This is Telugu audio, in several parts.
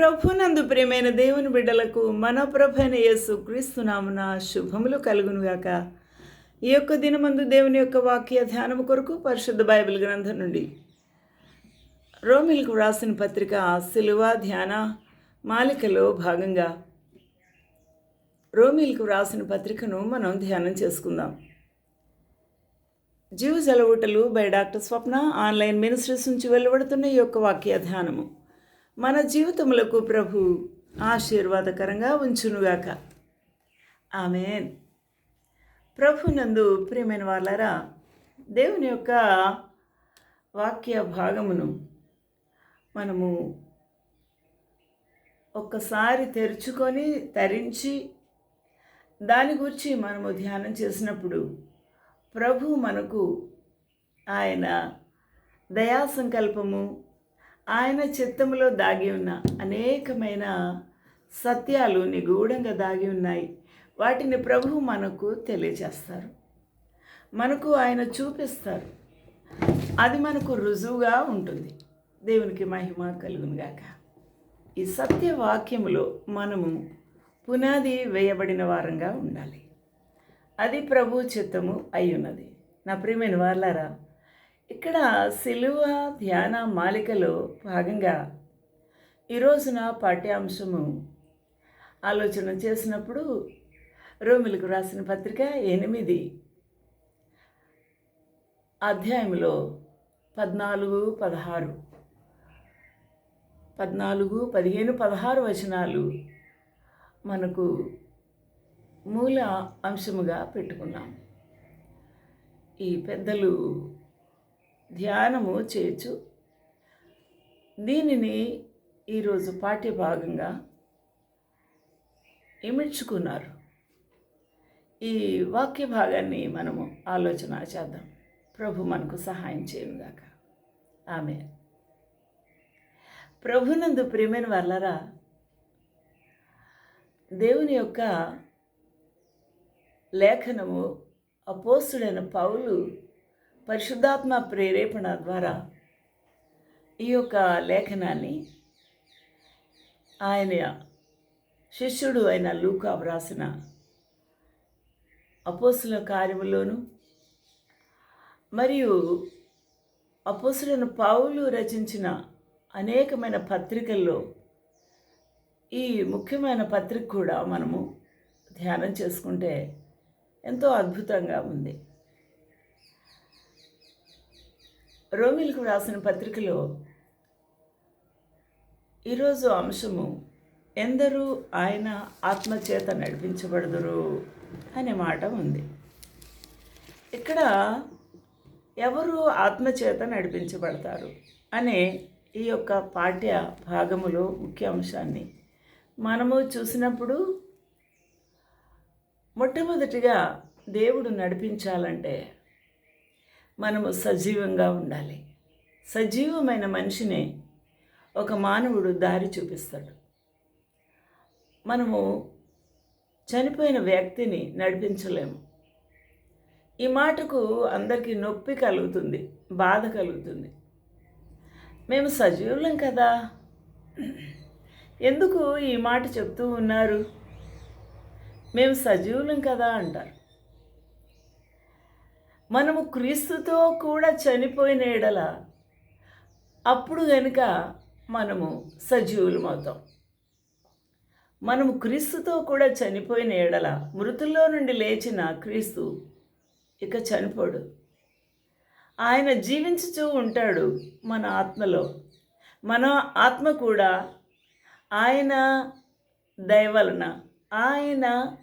ప్రభునందు ప్రియమైన దేవుని బిడ్డలకు మన ప్రభైన యేసు క్రీస్తునామున శుభములు కలుగునుగాక. ఈ యొక్క దినమందు దేవుని యొక్క వాక్య ధ్యానము కొరకు పరిశుద్ధ బైబిల్ గ్రంథం నుండి రోమిల్కు వ్రాసిన పత్రిక సిలువ ధ్యాన మాలికలో భాగంగా రోమిల్కు వ్రాసిన పత్రికను మనం ధ్యానం చేసుకుందాం. జీవ జలవుటలు by doctor Swapna online ministries నుంచి వెలువడుతున్న ఈ యొక్క వాక్య ధ్యానము. మన జీవితములకు ప్రభు ఆశీర్వాదకరంగా ఉంచునుగాక. ఆమెన్. ప్రభునందు ప్రియమైన వాళ్ళరా దేవుని యొక్క వాక్య భాగమును మనము ఒక్కసారి తెరుచుకొని తరించి దాని గురించి మనము ధ్యానం చేసినప్పుడు ప్రభు మనకు ఆయన దయా సంకల్పము ఆయన చిత్తములో దాగి ఉన్న అనేకమైన సత్యాలు నిగూఢంగా దాగి ఉన్నాయి. వాటిని ప్రభు మనకు తెలియజేస్తారు. మనకు ఆయన చూపిస్తారు. అది మనకు రుజువుగా ఉంటుంది. దేవునికి మహిమ కలుగునుగాక ఈ సత్యవాక్యములో మనము పునాది వేయబడిన వారంగా ఉండాలి. అది ప్రభు చిత్తము అయి ఉన్నది నా ప్రియమైన వాళ్ళారా ఇక్కడ సిలువ ధ్యాన మాలికలో భాగంగా ఈ రోజున పాఠ్యాంశము ఆలోచన చేసినప్పుడు రోమిలకు రాసిన పత్రిక ఎనిమిది అధ్యాయంలో పద్నాలుగు పదహారు. పద్నాలుగు పదిహేను పదహారు వచనాలు మనకు మూల అంశముగా పెట్టుకున్నాం. ఈ పెద్దలు ధ్యానము చేయొచ్చు దీనిని ఈరోజు పాఠ్య భాగంగా ఇమిడ్చుకున్నారు. ఈ వాక్య భాగాన్ని మనము ఆలోచన చేద్దాం. ప్రభు మనకు సహాయం చేయనుగాక. ఆమె ప్రభునందు ప్రియమైన వల్లరా దేవుని యొక్క లేఖనము అపోస్తుడైన పౌలు పరిశుద్ధాత్మ ప్రేరేపణ ద్వారా ఈ యొక్క లేఖనాన్ని ఆయన శిష్యుడు అయిన లూకా వ్రాసిన అపోసుల కార్యములోను మరియు అపోసులను పావులు రచించిన అనేకమైన పత్రికల్లో ఈ ముఖ్యమైన పత్రిక కూడా మనము ధ్యానం చేసుకుంటే ఎంతో అద్భుతంగా ఉంది. రోమిల్కు రాసిన పత్రికలో ఈరోజు అంశము ఎందరూ ఆయన ఆత్మచేత నడిపించబడదురు అనే మాట ఉంది. ఇక్కడ ఎవరు ఆత్మచేత నడిపించబడతారు అనే ఈ యొక్క పాఠ్య భాగములో ముఖ్య అంశాన్ని మనము చూసినప్పుడు మొట్టమొదటిగా దేవుడు నడిపించాలంటే మనము సజీవంగా ఉండాలి. సజీవమైన మనిషిని ఒక మానవుడు దారి చూపిస్తాడు. మనము చనిపోయిన వ్యక్తిని నడిపించలేము. ఈ మాటకు అందరికీ నొప్పి కలుగుతుంది బాధ కలుగుతుంది. మేము సజీవులం కదా? ఎందుకు ఈ మాట చెప్తూ ఉన్నారు? మేము సజీవులం కదా అంటారు. మనము క్రీస్తుతో కూడా చనిపోయిన ఎడల అప్పుడు కనుక మనము సజీవులం అవుతాం. మనము క్రీస్తుతో కూడా చనిపోయిన ఎడల మృతుల్లో నుండి లేచిన క్రీస్తు ఇక చనిపోడు. ఆయన జీవించుతూ ఉంటాడు మన ఆత్మలో. మన ఆత్మ కూడా ఆయన దయవలన ఆయన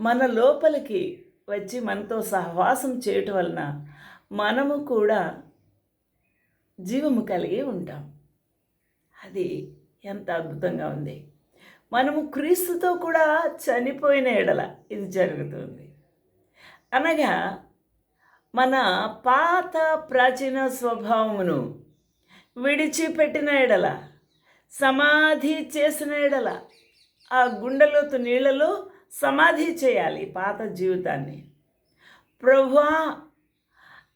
మన లోపలికి వచ్చి మనతో సహవాసం చేయటం వలన మనము కూడా జీవము కలిగి ఉంటాం. అది ఎంత అద్భుతంగా ఉంది. మనము క్రీస్తుతో కూడా చనిపోయిన ఎడల ఇది జరుగుతుంది. అనగా మన పాత ప్రాచీన స్వభావమును విడిచిపెట్టిన ఎడల సమాధి చేసిన ఎడల ఆ గుండెలోతు నీళ్ళలో సమాధి చేయాలి పాత జీవితాన్ని. ప్రభువా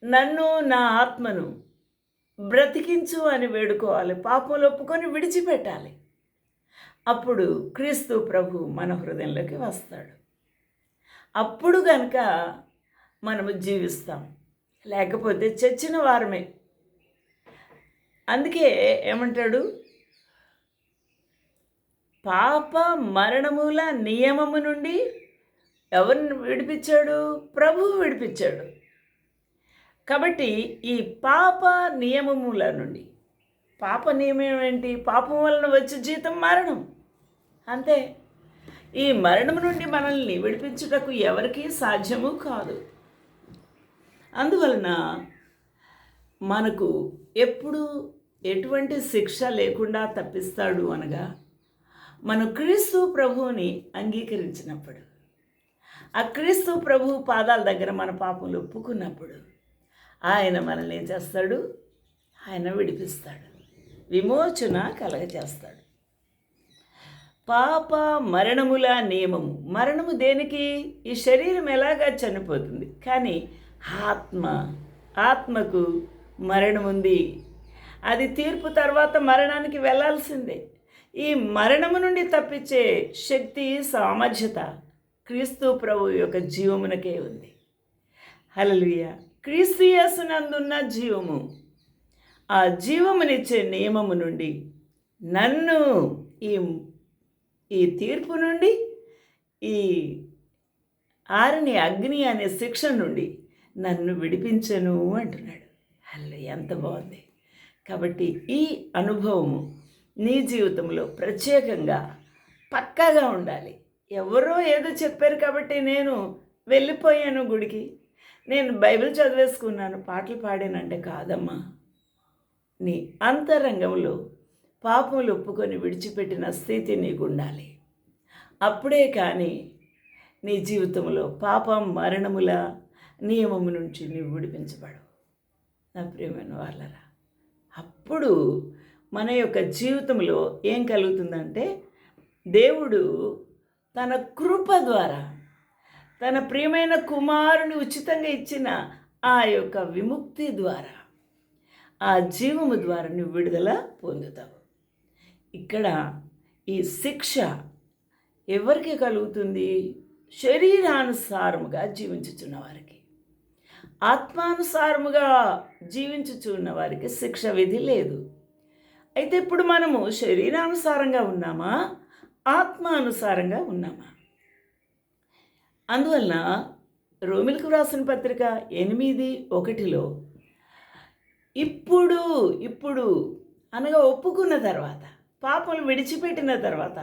నన్ను నా ఆత్మను బ్రతికించు అని వేడుకోవాలి పాపములు ఒప్పుకొని విడిచిపెట్టాలి. అప్పుడు క్రీస్తు ప్రభు మన హృదయంలోకి వస్తాడు. అప్పుడు కనుక మనము జీవిస్తాం. లేకపోతే చచ్చిన వారమే. అందుకే ఏమంటాడు? పాప మరణముల నియమము నుండి ఎవరిని విడిపించాడు? ప్రభువు విడిపించాడు. కాబట్టి ఈ పాప నియమముల నుండి. పాప నియమం ఏంటి? పాపం వలన వచ్చే జీతం మరణం. అంతే. ఈ మరణం నుండి మనల్ని విడిపించుటకు ఎవరికీ సాధ్యము కాదు. అందువలన మనకు ఎప్పుడు ఎటువంటి శిక్ష లేకుండా తప్పిస్తాడు అనగా మనం క్రీస్తు ప్రభువుని అంగీకరించినప్పుడు ఆ క్రీస్తు ప్రభు పాదాల దగ్గర మన పాపలు ఒప్పుకున్నప్పుడు ఆయన మనల్ని ఏం చేస్తాడు? ఆయన విడిపిస్తాడు. విమోచన కలగజేస్తాడు. పాప మరణముల నియమము. మరణము దేనికి? ఈ శరీరం ఎలాగా చనిపోతుంది? కానీ ఆత్మ ఆత్మకు మరణం ఉంది. అది తీర్పు తర్వాత మరణానికి వెళ్ళాల్సిందే ఈ మరణము నుండి తప్పించే శక్తి సామర్థ్యత క్రీస్తు ప్రభు యొక్క జీవమునకే ఉంది. హలలుయ క్రీస్తు యేసునందున్న జీవము ఆ జీవమునిచ్చే నియమము నుండి నన్ను ఈ ఈ తీర్పు నుండి ఈ ఆరిని అగ్ని అనే శిక్ష నుండి నన్ను విడిపించను అంటున్నాడు. అల్లు ఎంత బాగుంది. కాబట్టి ఈ అనుభవము నీ జీవితంలో ప్రత్యేకంగా పక్కాగా ఉండాలి. ఎవరో ఏదో చెప్పారు కాబట్టి నేను వెళ్ళిపోయాను గుడికి. నేను బైబిల్ చదివేసుకున్నాను పాటలు పాడానంటే కాదమ్మా. నీ అంతరంగంలో పాపములు ఒప్పుకొని విడిచిపెట్టిన స్థితి నీకు ఉండాలి అప్పుడే కానీ నీ జీవితంలో పాపం మరణముల నియమము నుంచి నీవు విడిపించబడవు. నా ప్రియమైన వాళ్ళరా అప్పుడు మన యొక్క జీవితంలో ఏం కలుగుతుందంటే దేవుడు తన కృప ద్వారా తన ప్రియమైన కుమారుని ఉచితంగా ఇచ్చిన ఆ యొక్క విముక్తి ద్వారా ఆ జీవము ద్వారా నువ్వు విడుదల పొందుతావు. ఇక్కడ ఈ శిక్ష ఎవరికి కలుగుతుంది? శరీరానుసారముగా జీవించుచున్న వారికి. ఆత్మానుసారముగా జీవించుచున్న వారికి శిక్ష విధి లేదు. అయితే ఇప్పుడు మనము శరీరానుసారంగా ఉన్నామా? ఆత్మానుసారంగా ఉన్నామా? అందువలన రోమిలకు వ్రాసిన పత్రిక ఎనిమిది ఒకటిలో ఇప్పుడు ఇప్పుడు అనగా ఒప్పుకున్న తర్వాత పాపలు విడిచిపెట్టిన తర్వాత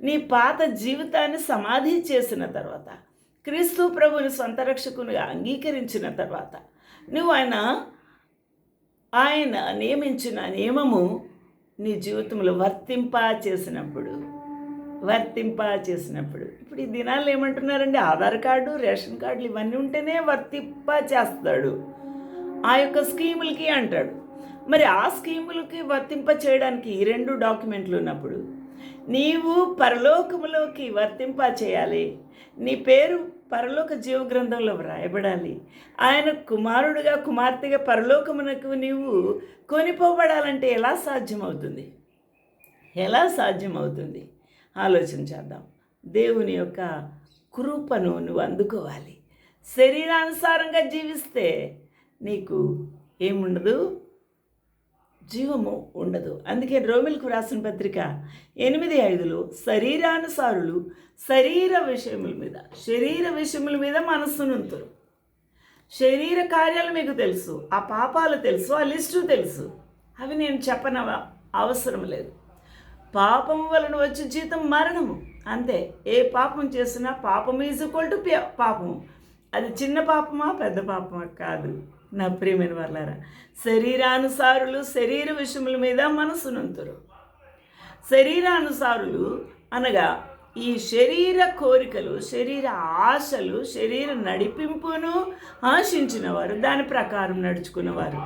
నీ పాత జీవితాన్ని సమాధి చేసిన తర్వాత క్రీస్తు ప్రభుని సొంత రక్షకునిగా అంగీకరించిన తర్వాత నువ్వు ఆయన ఆయన నియమించిన నియమము నీ జీవితంలో వర్తింప చేసినప్పుడు వర్తింప చేసినప్పుడు. ఇప్పుడు ఈ దినాల్లో ఏమంటున్నారండి? ఆధార్ కార్డు రేషన్ కార్డులు ఇవన్నీ ఉంటేనే వర్తింప చేస్తాడు. ఆ యొక్క స్కీములకి అంటాడు. మరి ఆ స్కీములకి వర్తింప చేయడానికి ఈ రెండు డాక్యుమెంట్లు ఉన్నప్పుడు నీవు పరలోకములోకి వర్తింప చేయాలి. నీ పేరు పరలోక జీవ గ్రంథంలో వ్రాయబడాలి. ఆయన కుమారుడుగా కుమార్తెగా పరలోకమునకు నీవు కొనిపోబడాలంటే ఎలా సాధ్యమవుతుంది? ఎలా సాధ్యమవుతుంది? ఆలోచన చేద్దాం. దేవుని యొక్క కృపను నువ్వు అందుకోవాలి. శరీరానుసారంగా జీవిస్తే నీకు ఏముండదు? జీవము ఉండదు. అందుకే రోమిల్కు రాసిన పత్రిక ఎనిమిది ఐదులో శరీరానుసారులు శరీర విషయముల మీద శరీర విషయముల మీద మనస్సునుంతురు. శరీర కార్యాలు మీకు తెలుసు ఆ పాపాలు తెలుసు ఆ లిస్టు తెలుసు. అవి నేను చెప్పన అవసరం లేదు. పాపం వలన వచ్చే జీతం మరణము. అంతే ఏ పాపం చేసినా పాపం ఈజ్ ఈక్వల్ టు పాపము. అది చిన్న పాపమా పెద్ద పాపమా కాదు. నా ప్రియమైన వాళ్ళారా శరీరానుసారులు శరీర విషయముల మీద మనసునంతురు. శరీరానుసారులు అనగా ఈ శరీర కోరికలు శరీర ఆశలు శరీర నడిపింపును ఆశించిన వారు దాని ప్రకారం నడుచుకున్నవారు.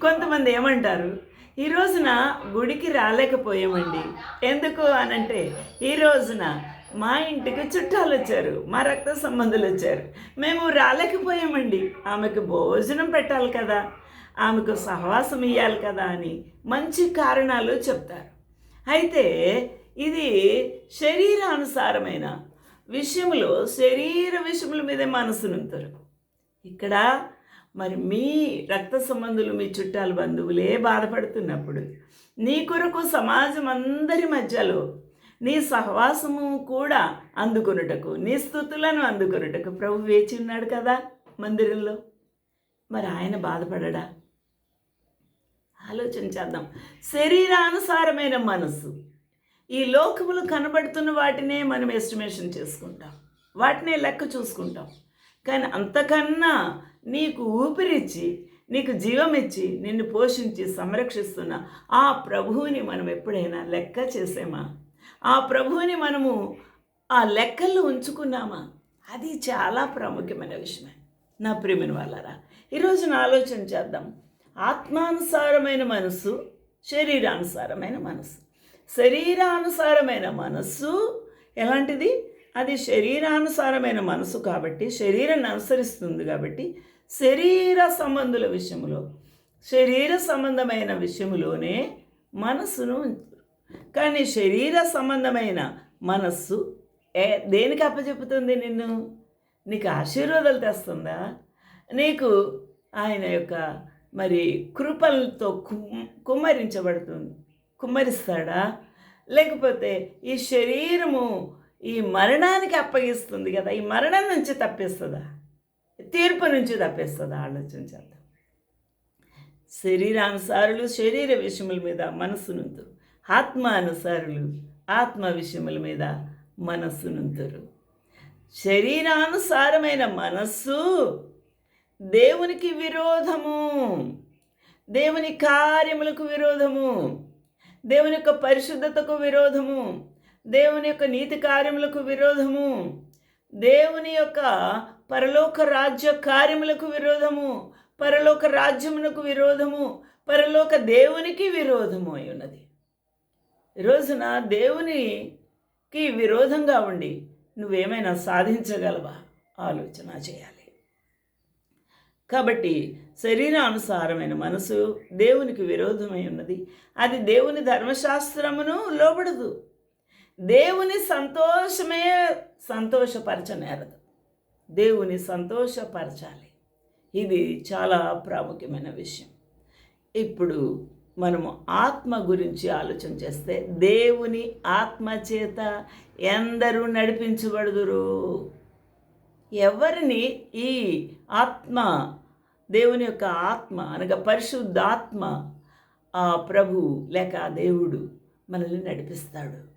కొంతమంది ఏమంటారు ఈ రోజున గుడికి రాలేకపోయామండి. ఎందుకు అనంటే ఈ రోజున మా ఇంటికి చుట్టాలు వచ్చారు మా రక్త సంబంధులు వచ్చారు మేము రాలేకపోయామండి. ఆమెకు భోజనం పెట్టాలి కదా ఆమెకు సహవాసం ఇవ్వాలి కదా అని మంచి కారణాలు చెప్తారు. అయితే ఇది శరీరానుసారమైన విషయంలో శరీర విషయముల మీదే మనసునుంటారు ఇక్కడ మరి మీ రక్త సంబంధులు మీ చుట్టాలు బంధువులే బాధపడుతున్నప్పుడు నీ కొరకు సమాజం అందరి మధ్యలో నీ సహవాసము కూడా అందుకొనుటకు నీ స్థుతులను అందుకొనుటకు ప్రభు వేచి ఉన్నాడు కదా. మందిరంలో? మరి ఆయన బాధపడడా? ఆలోచన చేద్దాం. శరీరానుసారమైన మనసు ఈ లోకములు కనబడుతున్న వాటినే మనం ఎస్టిమేషన్ చేసుకుంటాం. వాటినే లెక్క చూసుకుంటాం. కానీ అంతకన్నా నీకు ఊపిరిచ్చి నీకు జీవం ఇచ్చి నిన్ను పోషించి సంరక్షిస్తున్న ఆ ప్రభువుని మనం ఎప్పుడైనా లెక్క చేసామా? ఆ ప్రభువుని మనము ఆ లెక్కల్లో ఉంచుకున్నామా? అది చాలా ప్రాముఖ్యమైన విషయమే. నా ప్రియమైన వాళ్ళరా ఈరోజు నా ఆలోచన చేద్దాం. ఆత్మానుసారమైన మనసు శరీరానుసారమైన మనసు శరీరానుసారమైన మనస్సు ఎలాంటిది? అది శరీరానుసారమైన మనసు కాబట్టి శరీరాన్ని అనుసరిస్తుంది కాబట్టి శరీర సంబంధుల విషయంలో శరీర సంబంధమైన విషయంలోనే మనస్సును కానీ శరీర సంబంధమైన మనస్సు ఏ దేనికి అప్పచెప్పుతుంది నిన్ను? నీకు ఆశీర్వాదాలు తెస్తుందా? నీకు ఆయన యొక్క మరి కృపలతో కుమ్ కుమ్మరించబడుతుంది కుమ్మరిస్తాడా? లేకపోతే ఈ శరీరము ఈ మరణానికి అప్పగిస్తుంది కదా ఈ మరణం నుంచి తప్పిస్తుందా? తీర్పు నుంచి తప్పిస్తుందా? ఆలోచన చేద్దాం. శరీరానుసారులు శరీర విషయముల మీద మనస్సునుంతురు. ఆత్మ అనుసారులు ఆత్మ విషయముల మీద మనస్సునుంతురు. శరీరానుసారమైన మనస్సు దేవునికి విరోధము. దేవుని కార్యములకు విరోధము. దేవుని యొక్క పరిశుద్ధతకు విరోధము. దేవుని యొక్క నీతి కార్యములకు విరోధము. దేవుని యొక్క పరలోక రాజ్య కార్యములకు విరోధము. పరలోక రాజ్యమునకు విరోధము. పరలోక దేవునికి విరోధము అయి ఉన్నది రోజున దేవునికి విరోధంగా ఉండి నువ్వేమైనా సాధించగలవా? ఆలోచన చేయాలి. కాబట్టి శరీరానుసారమైన మనసు దేవునికి విరోధమై ఉన్నది. అది దేవుని ధర్మశాస్త్రమును లోబడదు. దేవుని సంతోషమే సంతోషపరచనేరదు. దేవుని సంతోషపరచాలి. ఇది చాలా ప్రాముఖ్యమైన విషయం. ఇప్పుడు మనము ఆత్మ గురించి ఆలోచన చేస్తే దేవుని ఆత్మ చేత ఎందరూ నడిపించబడుదురు? ఎవరిని? ఈ ఆత్మ దేవుని యొక్క ఆత్మ అనగా పరిశుద్ధాత్మ ఆ ప్రభు లేక దేవుడు మనల్ని నడిపిస్తాడు.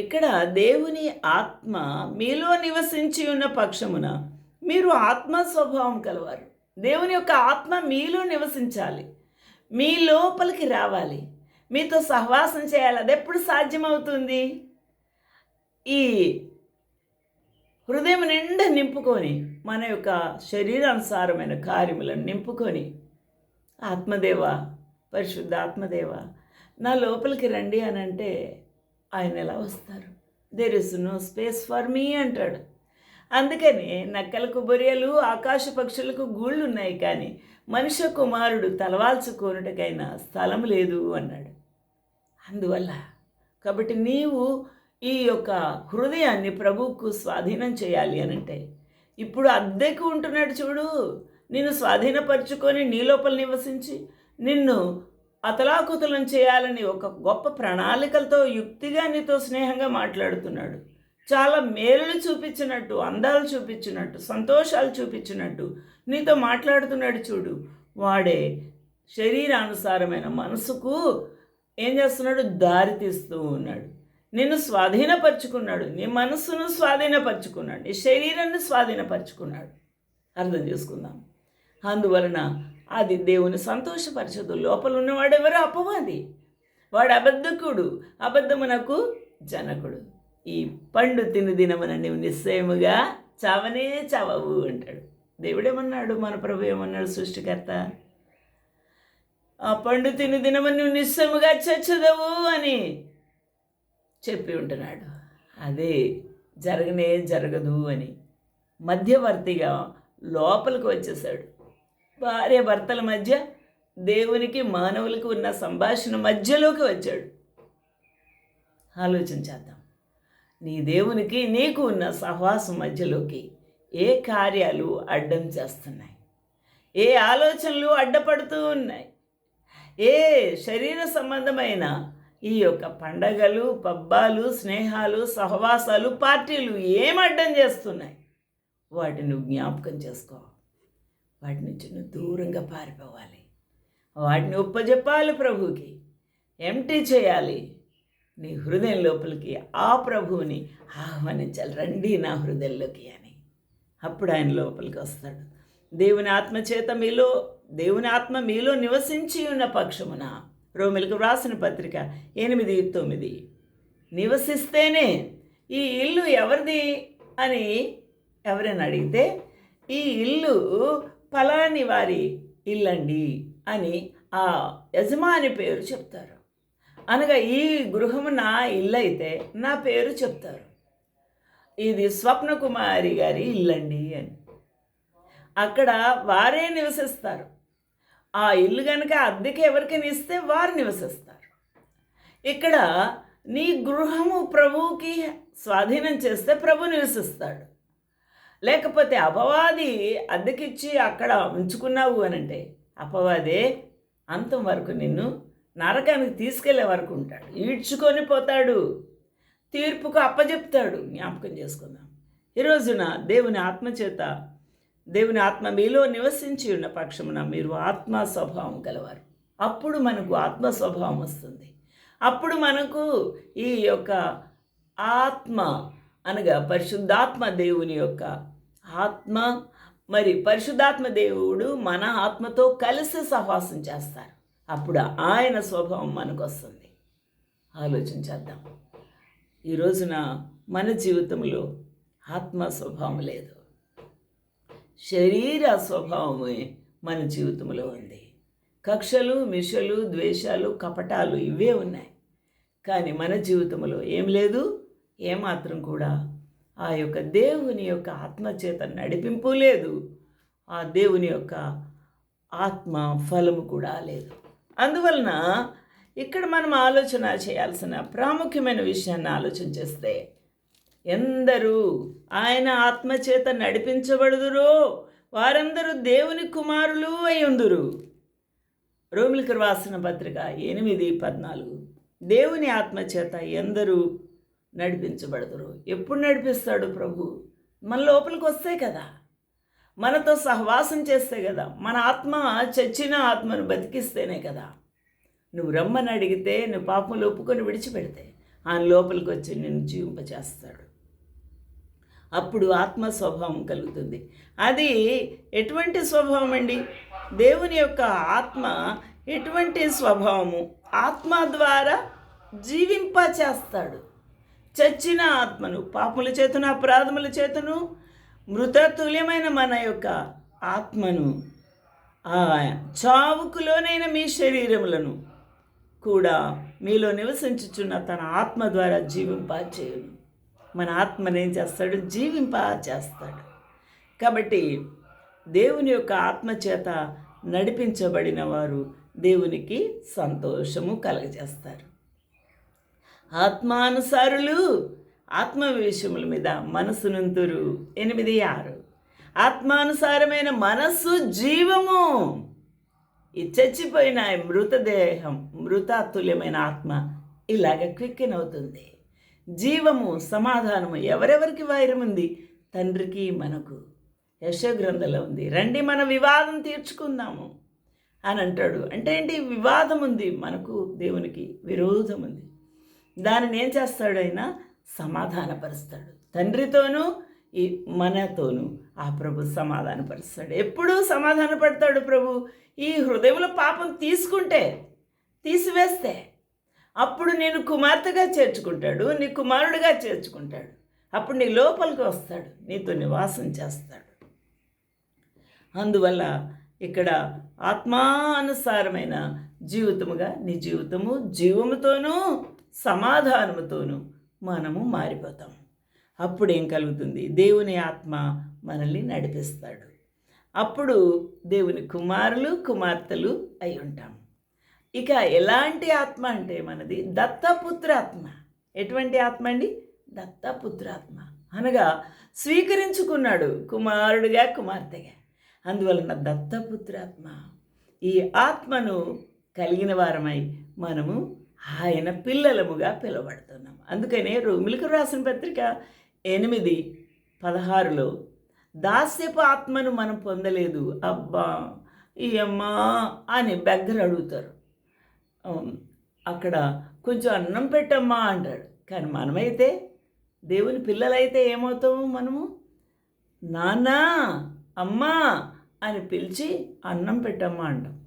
ఇక్కడ దేవుని ఆత్మ మీలో నివసించి ఉన్న పక్షమున మీరు ఆత్మ స్వభావం కలవారు. దేవుని యొక్క ఆత్మ మీలో నివసించాలి. మీ లోపలికి రావాలి. మీతో సహవాసం చేయాలి. అది ఎప్పుడు సాధ్యమవుతుంది? ఈ హృదయం నిండా నింపుకొని మన యొక్క శరీరానుసారమైన కార్యములను నింపుకొని ఆత్మదేవ పరిశుద్ధ ఆత్మదేవ నా లోపలికి రండి అని అంటే ఆయన ఎలా వస్తారు? There is no space for me అంటాడు. అందుకని నక్కలకు బొరియలు ఆకాశ పక్షులకు గూళ్ళు ఉన్నాయి కానీ మనుష్య కుమారుడు తలవాల్చుకోనుటకైనా స్థలం లేదు అన్నాడు. అందువల్ల కాబట్టి నీవు ఈ యొక్క హృదయాన్ని ప్రభువుకు స్వాధీనం చేయాలి అని అంటే ఇప్పుడు అద్దెకు ఉంటున్నాడు చూడు నిన్ను స్వాధీనపరుచుకొని నీ లోపల నివసించి నిన్ను అతలాకుతలం చేయాలని ఒక గొప్ప ప్రణాళికలతో యుక్తిగా నీతో స్నేహంగా మాట్లాడుతున్నాడు. చాలా మేలులు చూపించినట్టు అందాలు చూపించినట్టు సంతోషాలు చూపించినట్టు నీతో మాట్లాడుతున్నాడు చూడు. వాడే శరీరానుసారమైన మనసుకు ఏం చేస్తున్నాడు? దారి తీస్తూ ఉన్నాడు. నిన్ను స్వాధీనపరుచుకున్నాడు. నీ మనస్సును స్వాధీనపరుచుకున్నాడు. నీ శరీరాన్ని స్వాధీనపరుచుకున్నాడు. అర్థం చేసుకుందాం. అందువలన అది దేవుని సంతోషపరచదు. లోపల ఉన్నవాడు ఎవరు అపవాది. వాడు అబద్ధకుడు. అబద్ధమునకు జనకుడు. ఈ పండు తిని దినమున నీవు నిశ్చయముగా చావనే చావవు అంటాడు. దేవుడేమన్నాడు? మన ప్రభు ఏమన్నాడు సృష్టికర్త? ఆ పండు తిని దినమని నువ్వు నిస్సముగా చచ్చదవు అని చెప్పి ఉంటున్నాడు. అదే జరగనే జరగదు అని మధ్యవర్తిగా లోపలికి వచ్చేసాడు భార్య భర్తల మధ్య దేవునికి మానవులకు ఉన్న సంభాషణ మధ్యలోకి వచ్చాడు. ఆలోచించేద్దాం నీ దేవునికి నీకు ఉన్న సహవాసం మధ్యలోకి ఏ కార్యాలు అడ్డం చేస్తున్నాయి? ఏ ఆలోచనలు అడ్డపడుతూ ఉన్నాయి? ఏ శరీర సంబంధమైన ఈ యొక్క పండగలు పబ్బాలు స్నేహాలు సహవాసాలు పార్టీలు ఏం అడ్డం చేస్తున్నాయి? వాటిని నువ్వు జ్ఞాపకం చేసుకో వాటి నుంచి నువ్వు దూరంగా పారిపోవాలి. వాటిని ఒప్పజెప్పాలి ప్రభుకి ఎంటీ చేయాలి. నీ హృదయం లోపలికి ఆ ప్రభువుని ఆహ్వానించాలి. రండి నా హృదయంలోకి అని. అప్పుడు ఆయన లోపలికి వస్తాడు. దేవుని ఆత్మ చేత మీలో దేవుని ఆత్మ మీలో నివసించి ఉన్న పక్షమున రోమిలకు వ్రాసిన పత్రిక ఎనిమిది తొమ్మిది. నివసిస్తేనే ఈ ఇల్లు ఎవరిది అని ఎవరైనా అడిగితే ఈ ఇల్లు ఫలాని వారి ఇల్లండి అని ఆ యజమాని పేరు చెప్తారు. అనగా ఈ గృహము నా ఇల్లు అయితే నా పేరు చెప్తారు. ఇది స్వప్నకుమారి గారి ఇల్లండి అని. అక్కడ వారే నివసిస్తారు. ఆ ఇల్లు కనుక అద్దెకి ఎవరికైనా ఇస్తే వారు నివసిస్తారు. ఇక్కడ నీ గృహము ప్రభువుకి స్వాధీనం చేస్తే ప్రభు నివసిస్తాడు. లేకపోతే అపవాది అద్దెకిచ్చి అక్కడ ఉంచుకున్నావు అని అంటే అపవాదే అంతం వరకు నిన్ను నరకానికి తీసుకెళ్ళే వరకు ఉంటాడు. ఈడ్చుకొని పోతాడు. తీర్పుకు అప్పజెప్తాడు. జ్ఞాపకం చేసుకుందాం. ఈ రోజున దేవుని ఆత్మచేత దేవుని ఆత్మ మీలో నివసించి ఉన్న పక్షమున మీరు ఆత్మ స్వభావం గలవారు. అప్పుడు మనకు ఆత్మ స్వభావం వస్తుంది. అప్పుడు మనకు ఈ యొక్క ఆత్మ అనగా పరిశుద్ధాత్మ దేవుని యొక్క ఆత్మ మరి పరిశుద్ధాత్మ దేవుడు మన ఆత్మతో కలిసి సహవాసం చేస్తారు. అప్పుడు ఆయన స్వభావం మనకు వస్తుంది. ఆలోచించేద్దాం ఈ రోజున మన జీవితంలో ఆత్మ స్వభావం లేదు. శరీర స్వభావమే మన జీవితంలో ఉంది. కక్షలు మిషలు ద్వేషాలు కపటాలు ఇవే ఉన్నాయి. కానీ మన జీవితంలో ఏం లేదు ఏమాత్రం కూడా. ఆ యొక్క దేవుని యొక్క ఆత్మచేత నడిపింపు లేదు. ఆ దేవుని యొక్క ఆత్మ ఫలము కూడా లేదు. అందువలన ఇక్కడ మనం ఆలోచన చేయాల్సిన ప్రాముఖ్యమైన విషయాన్ని ఆలోచన చేస్తే ఎందరూ ఆయన ఆత్మచేత నడిపించబడుదురో వారందరూ దేవుని కుమారులు అయ్యుందురు. రోమిలికి రాసిన పత్రిక ఎనిమిది పద్నాలుగు. దేవుని ఆత్మచేత ఎందరూ నడిపించబడదురు. ఎప్పుడు నడిపిస్తాడు ప్రభు? మన లోపలికి వస్తే కదా. మనతో సహవాసం చేస్తే కదా. మన ఆత్మ చచ్చిన ఆత్మను బతికిస్తేనే కదా. నువ్వు రమ్మని అడిగితే నువ్వు పాపంలో ఒప్పుకొని విడిచిపెడితే ఆయన లోపలికి వచ్చి నిన్ను జీవింపచేస్తాడు. అప్పుడు ఆత్మ స్వభావం కలుగుతుంది. అది ఎటువంటి స్వభావం అండి? దేవుని యొక్క ఆత్మ ఎటువంటి స్వభావము? ఆత్మ ద్వారా జీవింప చేస్తాడు చచ్చిన ఆత్మను పాపముల చేతను అపరాధముల చేతను మృతతుల్యమైన మన యొక్క ఆత్మను ఆ చావుకులోనైన మీ శరీరములను కూడా మీలో నివసించుచున్న తన ఆత్మ ద్వారా జీవింప చేయను. మన ఆత్మనేం చేస్తాడు? జీవింప చేస్తాడు. కాబట్టి దేవుని యొక్క ఆత్మ చేత నడిపించబడిన వారు దేవునికి సంతోషము కలగజేస్తారు. ఆత్మానుసారులు ఆత్మ విషయముల మీద మనసునంతురు ఎనిమిది ఆరు. ఆత్మానుసారమైన మనస్సు జీవము. ఈ చచ్చిపోయిన మృతదేహం మృతాతుల్యమైన ఆత్మ ఇలాగ క్విక్కెన్ అవుతుంది. జీవము సమాధానము ఎవరెవరికి వైరం ఉంది? తండ్రికి మనకు. యశగ్రంథంలో ఉంది రండి మన వివాదం తీర్చుకుందాము అని అంటాడు. అంటే ఏంటి? వివాదం ఉంది మనకు దేవునికి విరోధం ఉంది. దానిని ఏం చేస్తాడైనా సమాధానపరుస్తాడు. తండ్రితోనూ ఈ మనతోనూ ఆ ప్రభు సమాధానపరుస్తాడు. ఎప్పుడూ సమాధానపడతాడు ప్రభు. ఈ హృదయంలో పాపం తీసుకుంటే తీసివేస్తే అప్పుడు నేను కుమార్తెగా చేర్చుకుంటాడు నీ కుమారుడిగా చేర్చుకుంటాడు. అప్పుడు నీ లోపలికి వస్తాడు నీతో నివాసం చేస్తాడు. అందువల్ల ఇక్కడ ఆత్మానుసారమైన జీవితముగా నీ జీవితము జీవముతోనూ సమాధానముతోనూ మనము మారిపోతాం. అప్పుడు ఏం కలుగుతుంది? దేవుని ఆత్మ మనల్ని నడిపిస్తాడు. అప్పుడు దేవుని కుమారులు కుమార్తెలు అయి ఉంటాం. ఇక ఎలాంటి ఆత్మ అంటే మనది దత్తపుత్రాత్మ ఎటువంటి ఆత్మ అండి? దత్తపుత్రాత్మ అనగా స్వీకరించుకున్నాడు కుమారుడిగా కుమార్తెగా. అందువలన దత్తపుత్రాత్మ ఈ ఆత్మను కలిగిన వారమై మనము ఆయన పిల్లలముగా పిలువబడుతున్నాం. అందుకనే రోమిలకు రాసిన పత్రిక ఎనిమిది పదహారులో దాస్యపు ఆత్మను మనం పొందలేదు. అబ్బా ఈ అమ్మా అని బెగ్గర అడుగుతారు. అక్కడ కొంచెం అన్నం పెట్టమ్మా అంటాడు. కానీ మనమైతే దేవుని పిల్లలైతే ఏమవుతాము మనము? నాన్నా అమ్మా అని పిలిచి అన్నం పెట్టమ్మా అంటాం.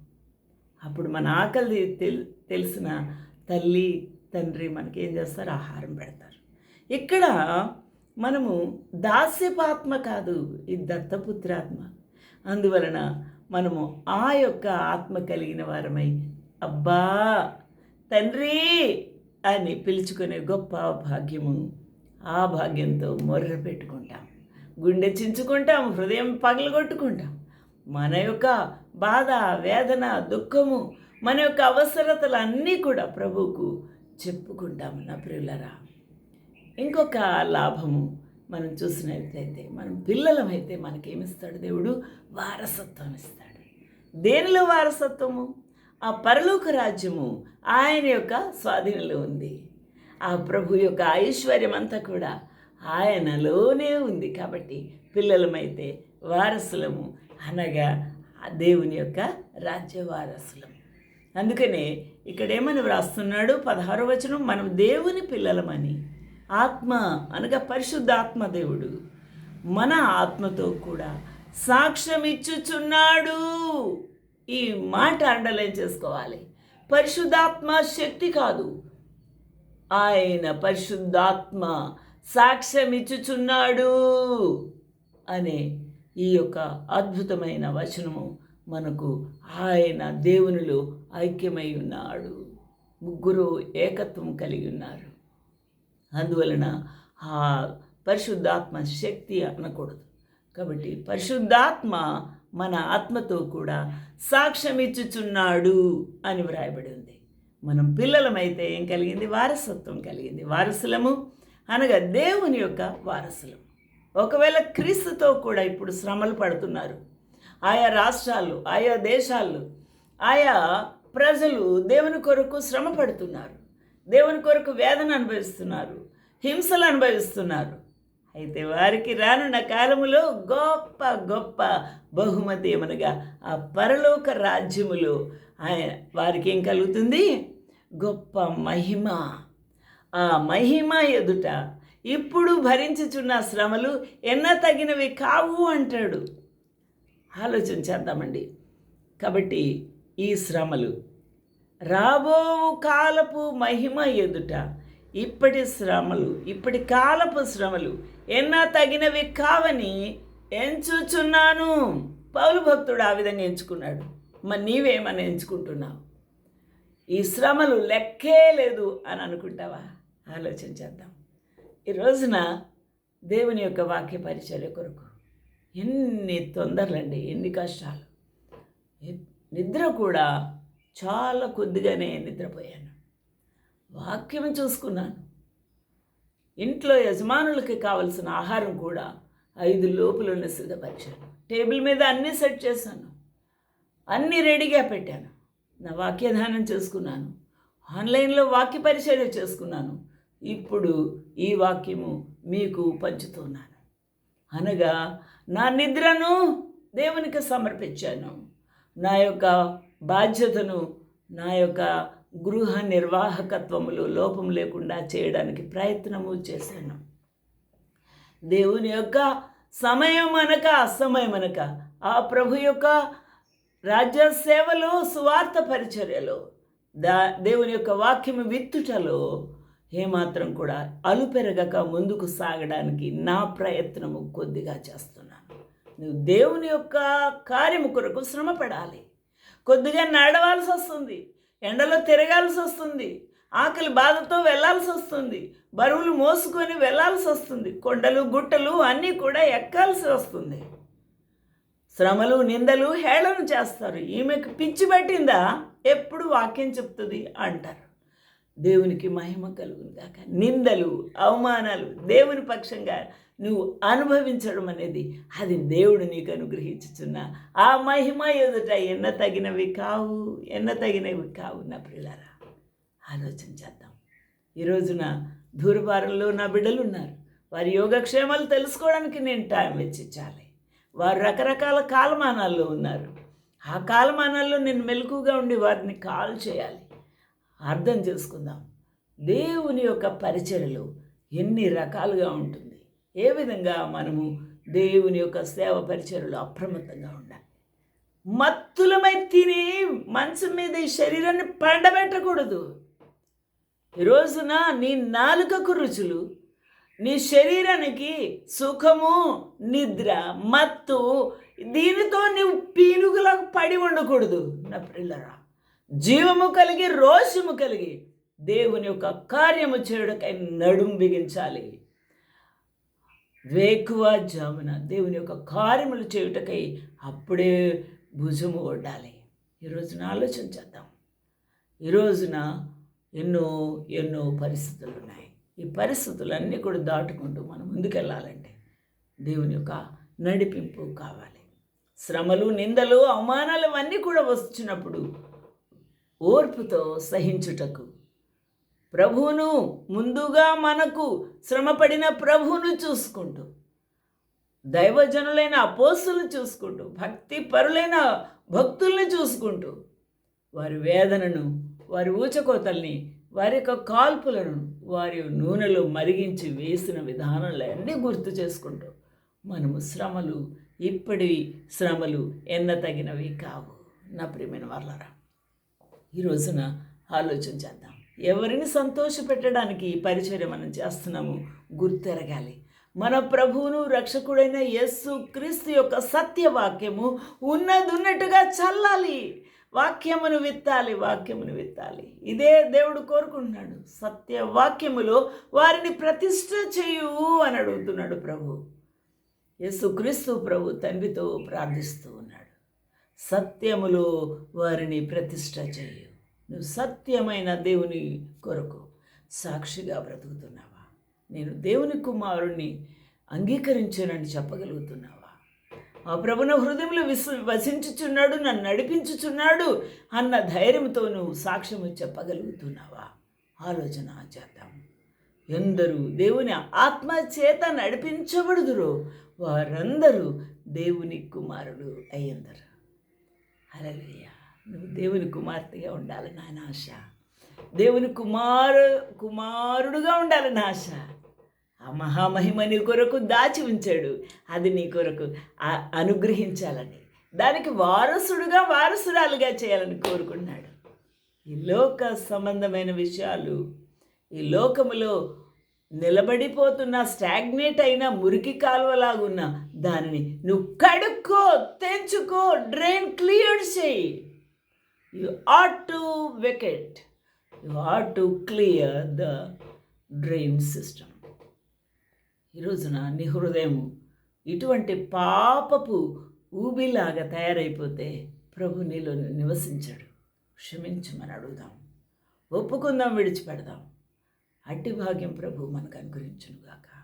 అప్పుడు మన ఆకలి తెల్ తెలిసిన తల్లి తండ్రి మనకి ఏం చేస్తారు? ఆహారం పెడతారు. ఇక్కడ మనము దాస్యపాత్మ కాదు ఇది దత్తపుత్రాత్మ. అందువలన మనము ఆ యొక్క ఆత్మ కలిగిన వారమై అబ్బా తండ్రి అని పిలుచుకునే గొప్ప భాగ్యము ఆ భాగ్యంతో మొర్ర పెట్టుకుంటాం. గుండె చించుకుంటాం హృదయం పగలగొట్టుకుంటాం. మన యొక్క బాధ వేదన దుఃఖము మన యొక్క అవసరతలు అన్నీ కూడా ప్రభువుకు చెప్పుకుంటాము నా ప్రియులరా. ఇంకొక లాభము మనం చూసినట్లయితే మనం పిల్లలమైతే మనకేమిస్తాడు దేవుడు? వారసత్వం ఇస్తాడు. దేనిలో వారసత్వము? ఆ పరలోక రాజ్యము ఆయన యొక్క స్వాధీనంలో ఉంది. ఆ ప్రభు యొక్క ఐశ్వర్యం అంతా కూడా ఆయనలోనే ఉంది కాబట్టి పిల్లలమైతే వారసులము. అనగా ఆ దేవుని యొక్క రాజ్య వారసులం అందుకనే ఇక్కడ ఏమని వ్రాస్తున్నాడు? పదహారు వచనం మనం దేవుని పిల్లలమని. ఆత్మ అనగా పరిశుద్ధాత్మ దేవుడు. మన ఆత్మతో కూడా సాక్ష్యం ఇచ్చుచున్నాడు. ఈ మాట అండర్లైన్ చేసుకోవాలి. పరిశుద్ధాత్మ శక్తి కాదు. ఆయన పరిశుద్ధాత్మ సాక్ష్యం ఇచ్చుచున్నాడు అనే ఈ యొక్క అద్భుతమైన వచనము మనకు ఆయన దేవునిలో ఐక్యమై ఉన్నాడు. ముగ్గురు ఏకత్వం కలిగి ఉన్నారు. అందువలన ఆ పరిశుద్ధాత్మ శక్తి అనకూడదు. కాబట్టి పరిశుద్ధాత్మ మన ఆత్మతో కూడా సాక్ష్యం ఇచ్చుచున్నాడు అని వ్రాయబడి ఉంది. మనం పిల్లలమైతే ఏం కలిగింది? వారసత్వం కలిగింది. వారసులము అనగా దేవుని యొక్క వారసులం. ఒకవేళ క్రీస్తుతో కూడా ఇప్పుడు శ్రమలు పడుతున్నారు. ఆయా రాష్ట్రాలు ఆయా దేశాలు ఆయా ప్రజలు దేవుని కొరకు శ్రమ పడుతున్నారు. దేవుని కొరకు వేదన అనుభవిస్తున్నారు హింసలు అనుభవిస్తున్నారు. అయితే వారికి రానున్న కాలములో గొప్ప గొప్ప బహుమతి ఏమనగా ఆ పరలోక రాజ్యములో ఆయన వారికి ఏం కలుగుతుంది? గొప్ప మహిమ. ఆ మహిమ ఎదుట ఇప్పుడు భరించుచున్న శ్రమలు ఎన్న తగినవి కావు అంటాడు. ఆలోచన చేద్దామండి. కాబట్టి ఈ శ్రమలు రాబో కాలపు మహిమ ఎదుట ఇప్పటి శ్రమలు ఇప్పటి కాలపు శ్రమలు ఎన్నా తగినవి కావని ఎంచుచున్నాను. పౌలు భక్తుడు ఆ విధంగా ఎంచుకున్నాడు. మరి నీవేమని ఎంచుకుంటున్నావు? ఈ శ్రమలు లెక్కే లేదు అని అనుకుంటావా? ఆలోచన చేద్దాం. ఈ రోజున దేవుని యొక్క వాక్య పరిచర్య కొరకు ఎన్ని తొందరలండి ఎన్ని కష్టాలు. నిద్ర కూడా చాలా కొద్దిగానే నిద్రపోయాను. వాక్యం చూసుకున్నాను. ఇంట్లో యజమానులకి కావలసిన ఆహారం కూడా ఐదు లోపులోనే సిద్ధపరిచాను. టేబుల్ మీద అన్నీ సెట్ చేశాను. అన్నీ రెడీగా పెట్టాను. నా వాక్యధానం చేసుకున్నాను. ఆన్లైన్లో వాక్య పరిచర్య చేసుకున్నాను. ఇప్పుడు ఈ వాక్యము మీకు పంచుతున్నాను. అనగా నా నిద్రను దేవునికి సమర్పించాను. నా యొక్క బాధ్యతను నా యొక్క గృహ నిర్వాహకత్వములో లోపం లేకుండా చేయడానికి ప్రయత్నము చేశాను. దేవుని యొక్క సమయం అనక అసమయం అనక ఆ ప్రభు యొక్క రాజ్య సేవలో సువార్త పరిచర్యలో దా దేవుని యొక్క వాక్యము విత్తుటలో ఏమాత్రం కూడా అలుపెరగక ముందుకు సాగడానికి నా ప్రయత్నము కొద్దిగా చేస్తున్నాను. నువ్వు దేవుని యొక్క కార్యము కొరకు శ్రమపడాలి. కొద్దిగా నడవాల్సి వస్తుంది. ఎండలో తిరగాల్సి వస్తుంది. ఆకలి బాధతో వెళ్ళాల్సి వస్తుంది. బరువులు మోసుకొని వెళ్ళాల్సి వస్తుంది. కొండలు గుట్టలు అన్నీ కూడా ఎక్కాల్సి వస్తుంది. శ్రమలు నిందలు హేళన చేస్తారు. ఈమెకు పిచ్చి పట్టిందా? ఎప్పుడు వాక్యం చెప్తుంది అంటారు. దేవునికి మహిమ కలుగును నిందలు అవమానాలు దేవుని పక్షంగా నువ్వు అనుభవించడం అనేది అది దేవుడు నీకు అనుగ్రహించుచున్న. ఆ మహిమ ఎదుట ఎన్న తగినవి కావు ఎన్న తగినవి కావు నా పిల్లరా ఆలోచన చేద్దాం. ఈరోజున దూరభారంలో నా బిడ్డలు ఉన్నారు. వారి యోగక్షేమాలు తెలుసుకోవడానికి నేను టైం వెచ్చించాలి వారు రకరకాల కాలమానాల్లో ఉన్నారు. ఆ కాలమానాల్లో నేను మెలకుగా ఉండి వారిని కాల్ చేయాలి. అర్థం చేసుకుందాం. దేవుని యొక్క పరిచయలు ఎన్ని రకాలుగా ఉంటుంది. ఏ విధంగా మనము దేవుని యొక్క సేవ పరిచయలో అప్రమత్తంగా ఉండాలి? మత్తులమై తిని మంచం మీద ఈ శరీరాన్ని పండబెట్టకూడదు. రోజున నీ నాలుకకు రుచులు నీ శరీరానికి సుఖము నిద్ర మత్తు దీనితో నీవు పీనుగులకు పడి ఉండకూడదు. నా పిల్లరా జీవము కలిగి రోషము కలిగి దేవుని యొక్క కార్యము చేయడకై నడుం బిగించాలి. వేకువ జామున దేవుని యొక్క కార్యములు చేయుటకై అప్పుడే భుజము ఒడ్డాలి. ఈరోజున ఆలోచన చేద్దాం. ఈ రోజున ఎన్నో ఎన్నో పరిస్థితులు ఉన్నాయి ఈ పరిస్థితులన్నీ కూడా దాటుకుంటూ మనం ముందుకెళ్ళాలంటే దేవుని యొక్క నడిపింపు కావాలి. శ్రమలు నిందలు అవమానాలు అవన్నీ కూడా వచ్చినప్పుడు ఓర్పుతో సహించుటకు ప్రభువును ముందుగా మనకు శ్రమపడిన ప్రభువును చూసుకుంటూ దైవజనులైన అపోస్తులు చూసుకుంటూ భక్తి పరులైన భక్తుల్ని చూసుకుంటూ వారి వేదనను వారి ఊచకోతల్ని వారి యొక్క కాల్పులను వారి నూనెలో మరిగించి వేసిన విధానాలన్నీ గుర్తు చేసుకుంటూ మనము శ్రమలు ఇప్పటి శ్రమలు ఎన్న తగినవి కావు. నా ప్రియమైన వాళ్ళరా ఈ రోజున ఆలోచన చేద్దాం. ఎవరిని సంతోషపెట్టడానికి ఈ పరిచర్య మనం చేస్తున్నాము గుర్తెరగాలి. మన ప్రభువును రక్షకుడైన యస్సు క్రీస్తు యొక్క సత్యవాక్యము ఉన్నదున్నట్టుగా చల్లాలి. వాక్యమును విత్తాలి వాక్యమును విత్తాలి. ఇదే దేవుడు కోరుకుంటున్నాడు. సత్యవాక్యములో వారిని ప్రతిష్ట చేయు అని అడుగుతున్నాడు ప్రభు. యేసుక్రీస్తు ప్రభు తండ్రితో ప్రార్థిస్తూ ఉన్నాడు. సత్యములో వారిని ప్రతిష్ట చేయు. నువ్వు సత్యమైన దేవుని కొరకు సాక్షిగా బ్రతుకుతున్నావా? నేను దేవుని కుమారుణ్ణి అంగీకరించానని చెప్పగలుగుతున్నావా? ఆ ప్రభున హృదయంలో విశ్వ వసించుచున్నాడు నన్ను నడిపించుచున్నాడు అన్న ధైర్యంతో నువ్వు సాక్ష్యము చెప్పగలుగుతున్నావా? ఆలోచన చేద్దాం. ఎందరూ దేవుని ఆత్మ చేత నడిపించబడుదురో వారందరూ దేవుని కుమారుడు అయ్యందరు. అలలియ నువ్వు దేవుని కుమార్తెగా ఉండాలని ఆయన ఆశ. దేవుని కుమారు కుమారుడుగా ఉండాలని ఆశ. ఆ మహామహిమ నీ కొరకు దాచి ఉంచాడు. అది నీ కొరకు అనుగ్రహించాలని దానికి వారసుడుగా వారసురాలుగా చేయాలని కోరుకున్నాడు. ఈ లోక సంబంధమైన విషయాలు ఈ లోకములో నిలబడిపోతున్న స్టాగ్నేట్ అయిన మురికి కాలువలాగున్న దానిని నువ్వు కడుక్కో తెంచుకో డ్రైన్ క్లియర్ చేయి. You ought to vacate you ought to clear the drain system ఈ రోజున నీ హృదయం ఇటువంటి పాపపు ఊబిలాగా తయారైపోతే ప్రభు నీలో నివసించాడు. క్షమించమని అడుగుదాం. ఒప్పుకుందాం విడిచిపెడదాం. అట్టి భాగ్యం ప్రభు మనకు అనుగ్రహించునుగాక.